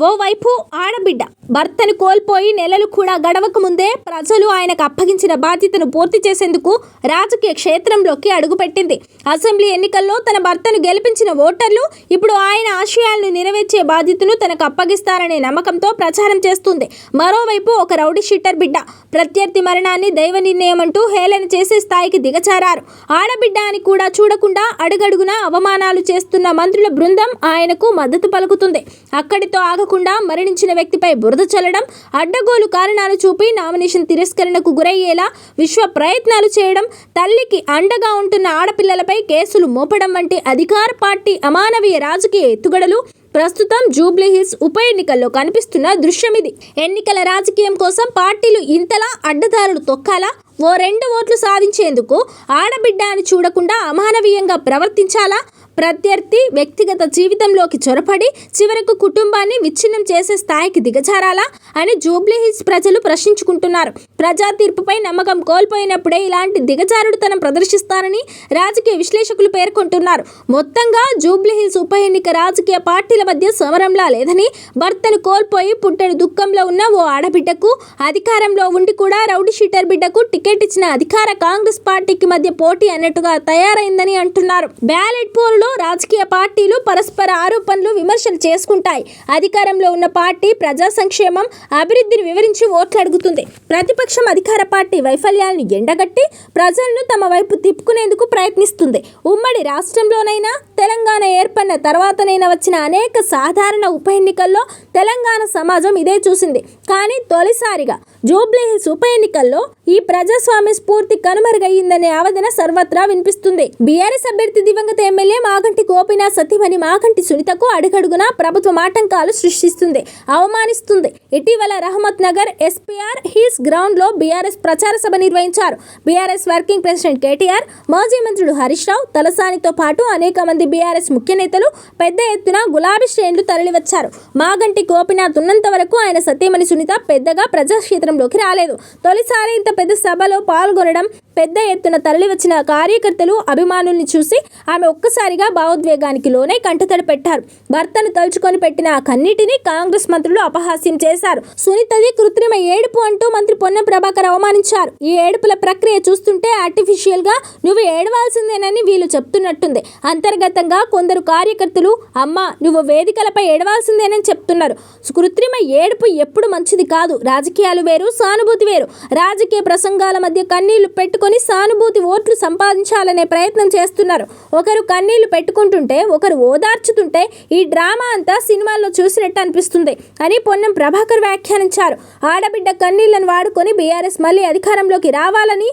ఓవైపు ఆడబిడ్డ భర్తను కోల్పోయి నెలలు కూడా గడవక ముందే ప్రజలు ఆయనకు అప్పగించిన బాధ్యతను పూర్తి చేసేందుకు రాజకీయ క్షేత్రంలోకి అడుగుపెట్టింది. అసెంబ్లీ ఎన్నికల్లో తన భర్తను గెలిపించిన ఓటర్లు ఇప్పుడు ఆయన ఆశయాలను నెరవేర్చే బాధ్యతను తనకు అప్పగిస్తారనే నమ్మకంతో ప్రచారం చేస్తుంది. మరోవైపు ఒక రౌడీ షీటర్ బిడ్డ ప్రత్యర్థి మరణాన్ని దైవ నిర్ణయం అంటూ హేళన చేసే స్థాయికి దిగచారారు ఆడబిడ్డ అని కూడా చూడకుండా అడుగడుగున అవమానాలు చేస్తున్న మంత్రుల బృందం ఆయనకు మద్దతు పలుకుతుంది. అక్కడితో ఆగకుండా మరణించిన వ్యక్తిపై బురద చల్లడం అడ్డగోలు కారణాలు చూపి నామినేషన్ తిరస్కరణకు గురయ్యేలా విశ్వ ప్రయత్నాలు చేయడం తల్లికి అండగా ఉంటున్న ఆడపిల్లలపై కేసులు మోపడం వంటి అధికార పార్టీ అమానవీయ రాజకీయ ఎత్తుగడలు ప్రస్తుతం జూబ్లీహిల్స్ ఉప ఎన్నికల్లో కనిపిస్తున్న దృశ్యం ఇది. ఎన్నికల రాజకీయం కోసం పార్టీలు ఇంతలా అడ్డదారులు తొక్కాలా? ఓ రెండు ఓట్లు సాధించేందుకు ఆడబిడ్డ అని చూడకుండా అమానవీయంగా ప్రవర్తించాలా? ప్రత్యర్థి వ్యక్తిగత జీవితంలోకి చొరపడి చివరకు కుటుంబాన్ని విచ్ఛిన్నం చేసే స్థాయికి దిగజారాలా అని జూబ్లీ హిల్స్ ప్రజలు ప్రశ్నించుకుంటున్నారు. ప్రజా తీర్పుపై నమ్మకం కోల్పోయినప్పుడే ఇలాంటి దిగజారుడుతనం ప్రదర్శిస్తారని రాజకీయ విశ్లేషకులు పేర్కొంటున్నారు. మొత్తంగా జూబ్లీ హిల్స్ ఉప ఎన్నిక రాజకీయ పార్టీల మధ్య సమరంలా లేదని భర్తను కోల్పోయి పుట్టని దుఃఖంలో ఉన్న ఓ ఆడబిడ్డకు అధికారంలో ఉండి కూడా రౌడీ షీటర్ బిడ్డకు టికెట్ ఇచ్చిన అధికార కాంగ్రెస్ పార్టీకి మధ్య పోటీ అన్నట్టుగా తయారైందని అంటున్నారు. బ్యాలెట్ పోరులో రాజకీయ పార్టీలు పరస్పర ఆరోపణలు విమర్శలు చేసుకుంటాయి. అధికారంలో ఉన్న పార్టీ ప్రజా సంక్షేమం అభివృద్ధిని వివరించి ఓట్లు అడుగుతుంది. ప్రతిపక్షం అధికార పార్టీ వైఫల్యాలను ఎండగట్టి ప్రజలను తమ వైపు తిప్పుకునేందుకు ప్రయత్నిస్తుంది. ఉమ్మడి రాష్ట్రంలోనైనా తెలంగాణ ఏర్పడిన తర్వాతనైనా వచ్చిన అనేక సాధారణ ఉప ఎన్నికల్లో తెలంగాణ సమాజం ఇదే చూసింది. కానీ తొలిసారిగా జూబ్లీ హిల్స్ ఉప ఎన్నికల్లో ఈ ప్రజాస్వామ్య స్ఫూర్తి కనుమరుగయ్యిందనే ఆవేదన సర్వత్రా వినిపిస్తుంది. బీఆర్ఎస్ అభ్యర్థి దివంగత ఎమ్మెల్యే మాగంటి గోపీనాథ్ సతీమణి మాగంటి సునీతకు అడుగడుగునా ప్రభుత్వం ఆటంకాలు సృష్టిస్తుంది అవమానిస్తుంది. ఇటీవల రహమత్ నగర్ ఎస్పీఆర్ హిల్స్ గ్రౌండ్లో బీఆర్ఎస్ ప్రచార సభ నిర్వహించారు. బీఆర్ఎస్ వర్కింగ్ ప్రెసిడెంట్ కేటీఆర్ మాజీ మంత్రులు హరీష్ రావు తలసానితో పాటు అనేక మంది బీఆర్ఎస్ ముఖ్య నేతలు పెద్ద ఎత్తున గులాబీ శ్రేణులు తరలివచ్చారు. మాగంటి గోపినాథ్ ఉన్నంత వరకు ఆయన సతీమణి సునీత పెద్దగా ప్రజాక్షేత్రం ప్రజాక్షేత్రంలోకి రాలేదు. తొలిసారి ఇంత పెద్ద సభలో పాల్గొనడం పెద్ద ఎత్తున తరలివచ్చిన కార్యకర్తలు అభిమానుల్ని చూసి ఆమె ఒక్కసారిగా భావోద్వేగానికి లోనే కంటతడి పెట్టారు. భర్తను తలుచుకొని పెట్టిన ఆ కన్నిటిని కాంగ్రెస్ మంత్రులు అపహాస్యం చేశారు. సునీతది కృత్రిమ ఏడుపు అంటూ మంత్రి పొన్నం ప్రభాకర్ అవమానించారు. ఈ ఏడుపుల ప్రక్రియ చూస్తుంటే ఆర్టిఫిషియల్గా నువ్వు ఏడవాల్సిందేనని వీళ్ళు చెప్తున్నట్టుంది. అంతర్గతంగా కొందరు కార్యకర్తలు అమ్మ నువ్వు వేదికలపై ఏడవాల్సిందేనని చెప్తున్నారు. కృత్రిమ ఏడుపు ఎప్పుడు మంచిది కాదు. రాజకీయాలు వేరు సానుభూతి వేరు. రాజకీయ ప్రసంగాల మధ్య కన్నీళ్ళు పెట్టుకొని సానుభూతి ఓట్లు సంపాదించాలనే ప్రయత్నం చేస్తున్నారు. ఒకరు కన్నీళ్ళు పెట్టుకుంటుంటే ఒకరు ఓదార్చుతుంటే ఈ డ్రామా అంతా సినిమాల్లో చూసినట్టు అనిపిస్తుంది అని పొన్నం ప్రభాకర్ వ్యాఖ్యానించారు. ఆడబిడ్డ కన్నీళ్ళను వాడుకొని బీఆర్ఎస్ మళ్ళీ అధికారంలోకి రావాలని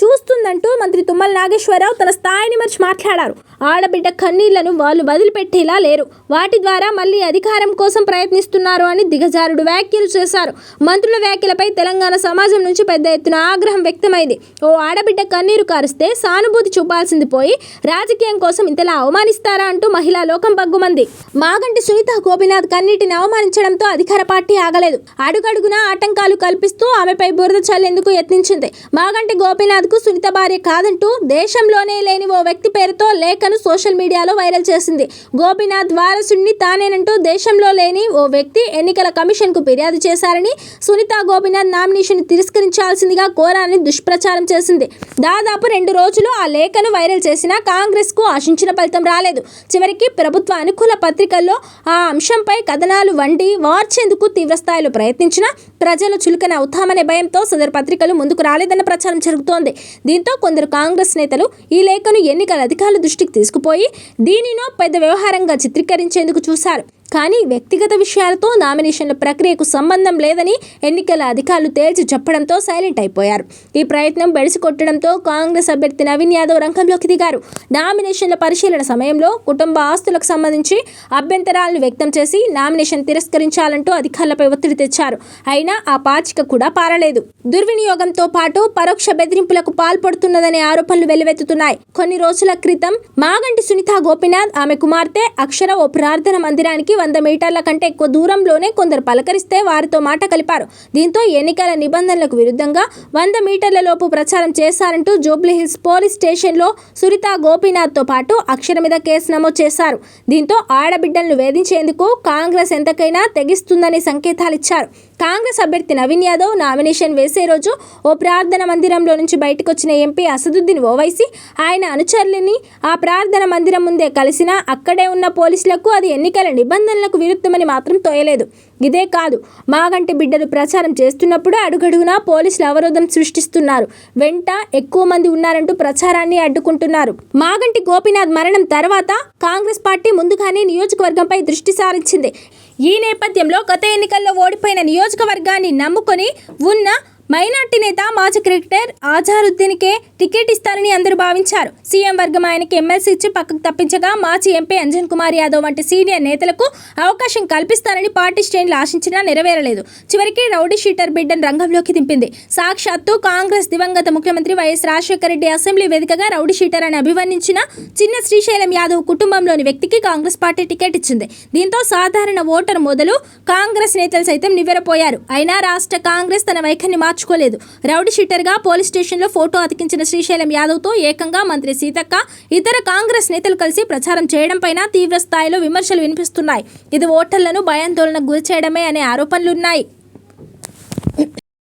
చూస్తుందంటూ మంత్రి తుమ్మల నాగేశ్వరరావు తన స్థాయిని మర్చి మాట్లాడారు. ఆడబిడ్డ కన్నీళ్ళను వాళ్ళు వదిలిపెట్టేలా లేరు. వాటి ద్వారా మళ్ళీ అధికారం కోసం ప్రయత్నిస్తున్నారు అని దిగజారుడు వ్యాఖ్యలు చేశారు. మంత్రుల వ్యాఖ్యలపై తెలంగాణ సమాజం నుంచి పెద్ద ఎత్తున ఆగ్రహం వ్యక్తమైంది. ఓ ఆడబిడ్డ కన్నీరు కారిస్తే సానుభూతి చూపాల్సింది పోయి రాజకీయం కోసం ఇంతలా అవమానిస్తారా అంటూ మహిళా లోకం బగ్గుమంది మాగంటి సునీత గోపినాథ్ కన్నీటిని అవమానించడంతో అధికార పార్టీ ఆగలేదు. అడుగడుగునా ఆటంకాలు కల్పిస్తూ ఆమెపై బురద చల్లేందుకు యత్నించింది. మాగంటి గోపినాథ్ కు సునీత భార్య కాదంటూ దేశంలోనే లేని ఓ వ్యక్తి పేరుతో లేఖను సోషల్ మీడియాలో వైరల్ చేసింది. గోపీనాథ్ వారసుడిని తానేనంటూ దేశంలో లేని ఓ వ్యక్తి ఎన్నికల కమిషన్కు ఫిర్యాదు చేశారని సునీత గోపీనాథ్ నామినేషన్ తిరస్కరించాల్సిందిగా కోరాలని దుష్ప్రచారం చేసింది. దాదాపు రెండు రోజులు ఆ లేఖను వైరల్ చేసినా కాంగ్రెస్కు ఆశించిన ఫలితం రాలేదు. చివరికి ప్రభుత్వ అనుకూల పత్రికల్లో ఆ అంశంపై కథనాలు వండి వార్చేందుకు తీవ్రస్థాయిలో ప్రయత్నించినా ప్రజలు చులకన అవుతామనే భయంతో సదరు పత్రికలు ముందుకు రాలేదన్న ప్రచారం జరుగుతోంది. దీంతో కొందరు కాంగ్రెస్ నేతలు ఈ లేఖను ఎన్నికల అధికారుల దృష్టికి తీసుకుపోయి దీనినో పెద్ద వ్యవహారంగా చిత్రీకరించేందుకు చూశారు. కానీ వ్యక్తిగత విషయాలతో నామినేషన్ల ప్రక్రియకు సంబంధం లేదని ఎన్నికల అధికారులు తేల్చి చెప్పడంతో సైలెంట్ అయిపోయారు. ఈ ప్రయత్నం బెడిసి కొట్టడంతో కాంగ్రెస్ అభ్యర్థి నవీన్ యాదవ్ రంగంలోకి దిగారు. నామినేషన్ల పరిశీలన సమయంలో కుటుంబ ఆస్తులకు సంబంధించి అభ్యంతరాలను వ్యక్తం చేసి నామినేషన్ తిరస్కరించాలంటూ అధికారులపై ఒత్తిడి తెచ్చారు. అయినా ఆ పాచిక కూడా పారలేదు. దుర్వినియోగంతో పాటు పరోక్ష బెదిరింపులకు పాల్పడుతున్నదనే ఆరోపణలు వెల్లువెత్తుతున్నాయి. కొన్ని రోజుల క్రితం మాగంటి సునీత గోపినాథ్ ఆమె కుమార్తె అక్షర ఓ ప్రార్థన మందిరానికి వంద మీటర్ల కంటే ఎక్కువ దూరంలోనే కొందరు పలకరిస్తే వారితో మాట కలిపారు. దీంతో ఎన్నికల నిబంధనలకు విరుద్ధంగా వంద మీటర్ల లోపు ప్రచారం చేశారంటూ జూబ్లీహిల్స్ పోలీస్ స్టేషన్లో సురిత గోపీనాథ్తో పాటు అక్షర మీద కేసు నమోదు చేశారు. దీంతో ఆడబిడ్డలను వేధించేందుకు కాంగ్రెస్ ఎంతకైనా తెగిస్తుందని సంకేతాలు ఇచ్చారు. కాంగ్రెస్ అభ్యర్థి నవీన్ యాదవ్ నామినేషన్ వేసే రోజు ఓ ప్రార్థన మందిరంలో నుంచి బయటకు వచ్చిన ఎంపీ అసదుద్దీన్ ఓవైసీ ఆయన అనుచరులని ఆ ప్రార్థన మందిరం ముందే కలిసినా అక్కడే ఉన్న పోలీసులకు అది ఎన్నికల నిబంధన నిబంధనలకు విరుద్ధమని మాత్రం తోయలేదు. ఇదే కాదు మాగంటి బిడ్డలు ప్రచారం చేస్తున్నప్పుడు అడుగడుగునా పోలీసులు అవరోధం సృష్టిస్తున్నారు. వెంట ఎక్కువ మంది ఉన్నారంటూ ప్రచారాన్ని అడ్డుకుంటున్నారు. మాగంటి గోపీనాథ్ మరణం తర్వాత కాంగ్రెస్ పార్టీ ముందుగానే నియోజకవర్గంపై దృష్టి సారించింది. ఈ నేపథ్యంలో గత ఎన్నికల్లో ఓడిపోయిన నియోజకవర్గాన్ని నమ్ముకొని ఉన్న మైనార్టీ నేత మాజీ క్రికెటర్ ఆజారుద్దీన్కే టికెట్ ఇస్తారని అందరూ భావించారు. సీఎం వర్గం ఆయనకి ఎమ్మెల్సీ ఇచ్చి పక్కకు తప్పించగా మాజీ ఎంపీ అంజన్ కుమార్ యాదవ్ వంటి సీనియర్ నేతలకు అవకాశం కల్పిస్తారని పార్టీ శ్రేణులు ఆశించినా నెరవేరలేదు. చివరికి రౌడీ షీటర్ బిడ్డను రంగంలోకి దింపింది. సాక్షాత్తు కాంగ్రెస్ దివంగత ముఖ్యమంత్రి వైఎస్ రాజశేఖర రెడ్డి అసెంబ్లీ వేదికగా రౌడీ షీటర్ అని అభివర్ణించిన చిన్న శ్రీశైలం యాదవ్ కుటుంబంలోని వ్యక్తికి కాంగ్రెస్ పార్టీ టికెట్ ఇచ్చింది. దీంతో సాధారణ ఓటర్ మొదలు కాంగ్రెస్ నేతలు సైతం నివ్వెరపోయారు. అయినా రాష్ట్ర కాంగ్రెస్ తన వైఖరిని మార్చుకోలేదు. రౌడీ షీటర్గా పోలీస్ స్టేషన్లో ఫోటో అతికించిన శ్రీశైలం యాదవ్తో ఏకంగా మంత్రి సీతక్క ఇతర కాంగ్రెస్ నేతలు కలిసి ప్రచారం చేయడంపైన తీవ్ర స్థాయిలో విమర్శలు వినిపిస్తున్నాయి. ఇది ఓటర్లను భయాందోళనకు గురి చేయడమే అనే ఆరోపణలున్నాయి.